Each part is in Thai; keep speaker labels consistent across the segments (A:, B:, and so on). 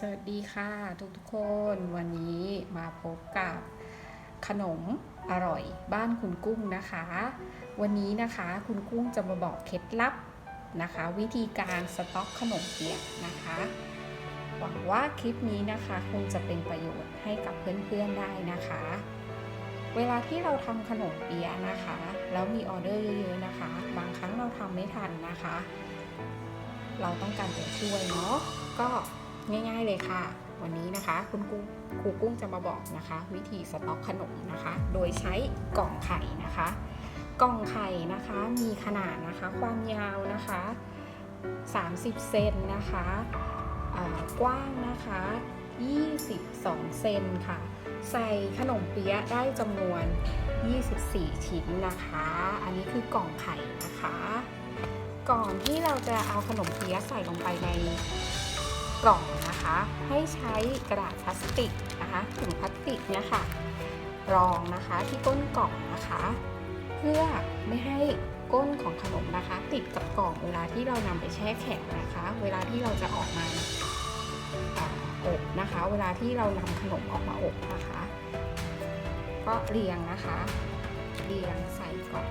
A: สวัสดีค่ะทุกทุกๆคนวันนี้มาพบกับขนมอร่อยบ้านคุณกุ้งนะคะ วันนี้นะคะคุณกุ้งจะมาบอกเคล็ดลับนะคะ วิธีการสต็อกขนมเปียกนะคะ หวังว่าคลิปนี้นะคะคงจะเป็นประโยชน์ให้กับเพื่อนๆได้นะคะ เวลาที่เราทำขนมเปียะนะคะ แล้วมีออเดอร์เยอะๆนะคะ บางครั้งเราทำไม่ทันนะคะ เราต้องการตัวช่วยเนาะก็ ง่าย ๆ เลยค่ะ วันนี้นะคะคุณกุ้งครูกุ้งจะมาบอกนะคะ วิธีสต็อกขนมนะคะ โดยใช้กล่องไข่นะคะ กล่องไข่นะคะมีขนาดนะคะ ความยาวนะคะ 30 เซนนะคะกว้างนะคะ 22 เซนค่ะ ใส่ขนมเปี๊ยะได้จำนวน 24 ชิ้นนะคะ อันนี้คือกล่องไข่นะคะ ก่อนที่เราจะเอาขนมเปี๊ยะใส่ลงไปใน กล่องนะคะ ให้ใช้กระดาษพลาสติกนะคะถุงพลาสติกเนี่ยค่ะ รองนะคะที่ก้นกล่องนะคะ เพื่อไม่ให้ก้นของขนมนะคะ ติดกับกล่องเวลาที่เรานำไปแช่แข็งนะคะ เวลาที่เราจะออกมาอบนะคะ เวลาที่เรานำขนมออกมาอบนะคะ ก็เรียงนะคะ เรียงใส่กล่อง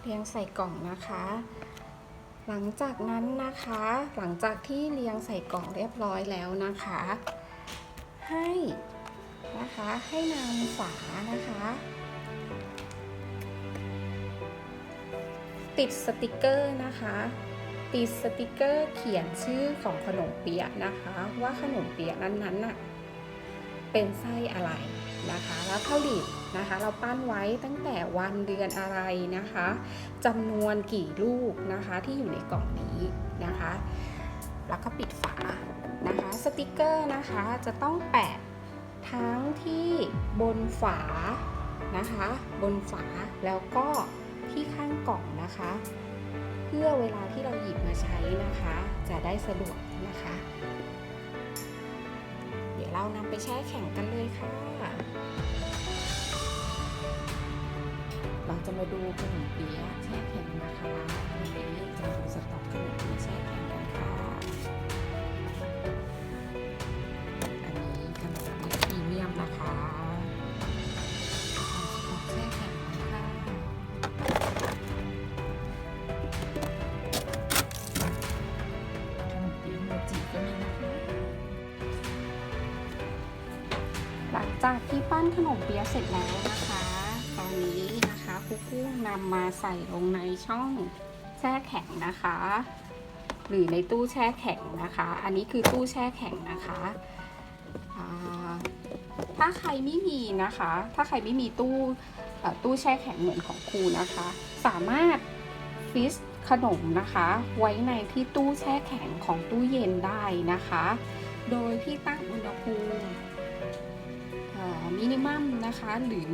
A: เรียงใส่กล่องนะคะ หลังจากนั้นนะคะ หลังจากที่เรียงใส่กล่องเรียบร้อยแล้วนะคะ ให้นะคะให้นำฝานะคะ ติดสติกเกอร์นะคะติดสติกเกอร์เขียนชื่อของขนมเปี๊ยะนะคะ ว่าขนมเปี๊ยะนั้นๆน่ะเป็นไส้อะไรนะคะ แล้วผลิต นะคะ เราปั้นไว้ตั้งแต่วันเดือนอะไรนะคะจำนวนกี่ลูกนะคะที่อยู่ในกล่องนี้นะคะ แล้วก็ปิดฝานะคะสติกเกอร์นะคะจะต้องแปะทั้งที่บนฝานะคะ บนฝาแล้วก็ที่ข้างกล่องนะคะ เพื่อเวลาที่เราหยิบมาใช้นะคะ จะได้สะดวกนะคะ เดี๋ยวเรานำไปแช่แข็งกันเลยค่ะ จะมาดูขนมเปี๊ยะแช่แข็งนะคะวันนี้จะมาดูสต็อกขนมเปี๊ยะแช่แข็งกันค่ะ อันนี้ขนมเปี๊ยะพรีเมียมนะคะแช่แข็งนะคะขนมเปี๊ยะโมจิก็มีนะคะหลังจากที่ปั้นขนมเปี๊ยะเสร็จแล้วนะคะ อนนี้นะคะครูกุ้งนำมาใส่ลงในช่องแช่แข็งนะคะ หรือในตู้แช่แข็งนะคะ อันนี้คือตู้แช่แข็งนะคะถ้าใครไม่มีนะคะ ถ้าใครไม่มีตู้ตู้แช่แข็งเหมือนของครูนะคะ สามารถฟิสขนมนะคะ ไว้ในที่ตู้แช่แข็งของตู้เย็นได้นะคะ โดยที่ตั้งอุณหภูมิมินิมัมนะคะหรือ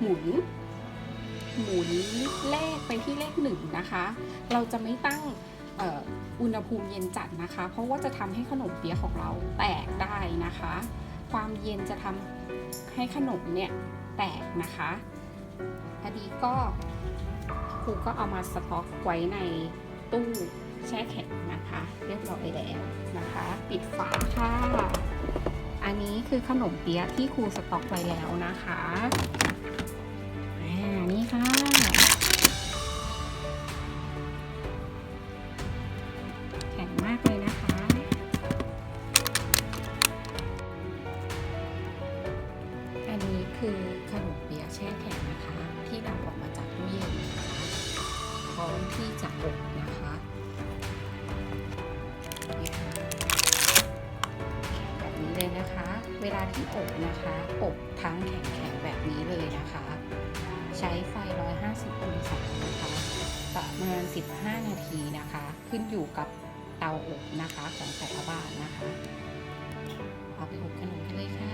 A: หมุน หมุนเลขไปที่เลขหนึ่งนะคะ เราจะไม่ตั้งอุณหภูมิเย็นจัดนะคะ เพราะว่าจะทำให้ขนมเปี๊ยะของเราแตกได้นะคะ ความเย็นจะทำให้ขนมเนี่ยแตกนะคะอันนี้ก็ครูก็เอามาสต็อกไว้ในตู้แช่แข็งนะคะ เรียบร้อยแล้วนะคะ ปิดฝาค่ะ อันนี้คือขนมเปี๊ยะที่ครูสต็อกไว้แล้วนะคะ ที่จะอบนะคะนี่ค่ะแบบนี้เลยนะคะ เวลาที่อบนะคะ อบทั้งแข็งๆแบบนี้เลยนะคะ ใช้ไฟ 150 องศานะคะ ประมาณ 15 นาทีนะคะ ขึ้นอยู่กับเตาอบนะคะของแต่ละบ้านนะคะ เอาไปอบขนมกันเลยค่ะ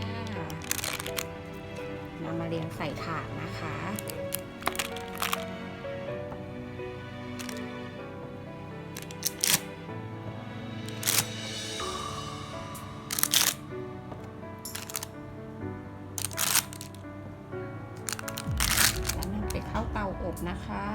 A: นำมาเรียงใส่ถาดนะคะ อบนะคะ